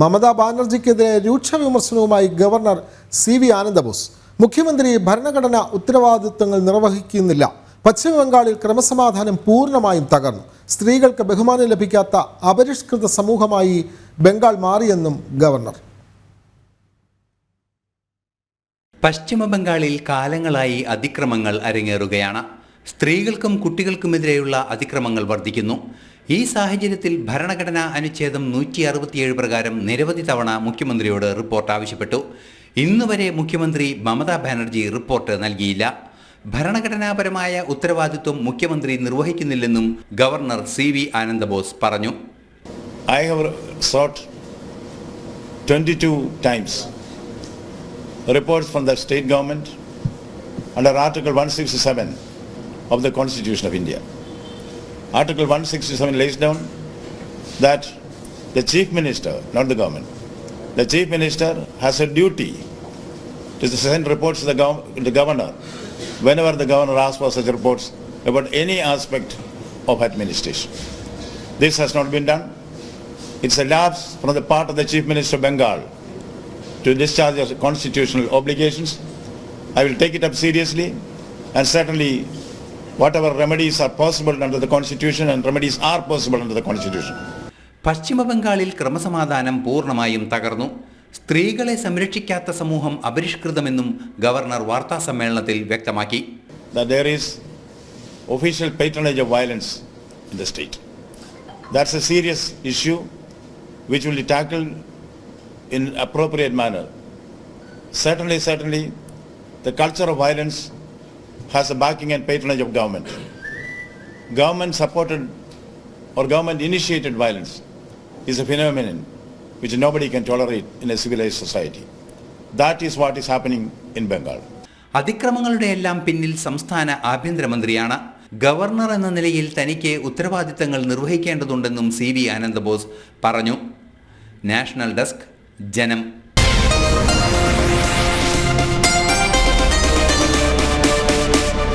മമതാ ബാനർജിക്കെതിരെ രൂക്ഷ വിമർശനവുമായി governor C V Ananda Bose. മുഖ്യമന്ത്രി ഭരണഘടന ഉത്തരവാദിത്വങ്ങൾ നിർവഹിക്കുന്നില്ല. പശ്ചിമ ബംഗാളിൽ ക്രമസമാധാനം പൂർണമായും തകർന്നു. സ്ത്രീകൾക്ക് ബഹുമാനം ലഭിക്കാത്ത അപരിഷ്കൃത സമൂഹമായി ബംഗാൾ മാറിയെന്നും ഗവർണർ. പശ്ചിമ ബംഗാളിൽ കാലങ്ങളായി അതിക്രമങ്ങൾ അരങ്ങേറുകയാണ്. സ്ത്രീകൾക്കും കുട്ടികൾക്കുമെതിരെയുള്ള അതിക്രമങ്ങൾ വർദ്ധിക്കുന്നു. ഈ സാഹചര്യത്തിൽ ഭരണഘടനാ അനുച്ഛേദം നൂറ്റി അറുപത്തിയേഴ് പ്രകാരം നിരവധി തവണ മുഖ്യമന്ത്രിയോട് റിപ്പോർട്ട് ആവശ്യപ്പെട്ടു. ഇന്നുവരെ മുഖ്യമന്ത്രി മമതാ ബാനർജി റിപ്പോർട്ട് നൽകിയില്ല. ഭരണഘടനാപരമായ ഉത്തരവാദിത്വം മുഖ്യമന്ത്രി നിർവഹിക്കുന്നില്ലെന്നും ഗവർണർ സി വി ആനന്ദബോസ് പറഞ്ഞു. I have sought 22 from the state government under government one Article 167 of the constitution of India. Article 167 lays down that the chief minister, not the government, the chief minister has a duty to send reports to the, gov- the governor whenever the governor asks for such reports about any aspect of administration. This has not been done. It's a lapse from the part of the Chief Minister of Bengal to discharge his constitutional obligations. I will take it up seriously and certainly whatever remedies are possible under the Constitution and remedies are possible under the Constitution. പശ്ചിമ ബംഗാളിൽ ക്രമസമാധാനം പൂർണമായും തകർന്നു സ്ത്രീകളെ സംരക്ഷിക്കാത്ത സമൂഹം അപരിഷ്കൃതമെന്നും governor വാർത്താ സമ്മേളനത്തിൽ വ്യക്തമാക്കി patronage of violence in the state. That's a serious issue which will be tackled in appropriate manner. Certainly, certainly, the culture of violence has the backing and patronage of government. Government supported or government initiated violence is a phenomenon which nobody can tolerate in a civilized society. That is what is happening in Bengal. അതിക്രമങ്ങളുടെ എല്ലാം പിന്നിൽ സംസ്ഥാന ആഭ്യന്തരമന്ത്രിയാണ് governor എന്ന നിലയിൽ തനിക്ക് ഉത്തരവാദിത്തങ്ങൾ നിർവഹിക്കേണ്ടതുണ്ടെന്നും C V Ananda Bose പറഞ്ഞു national desk ജനം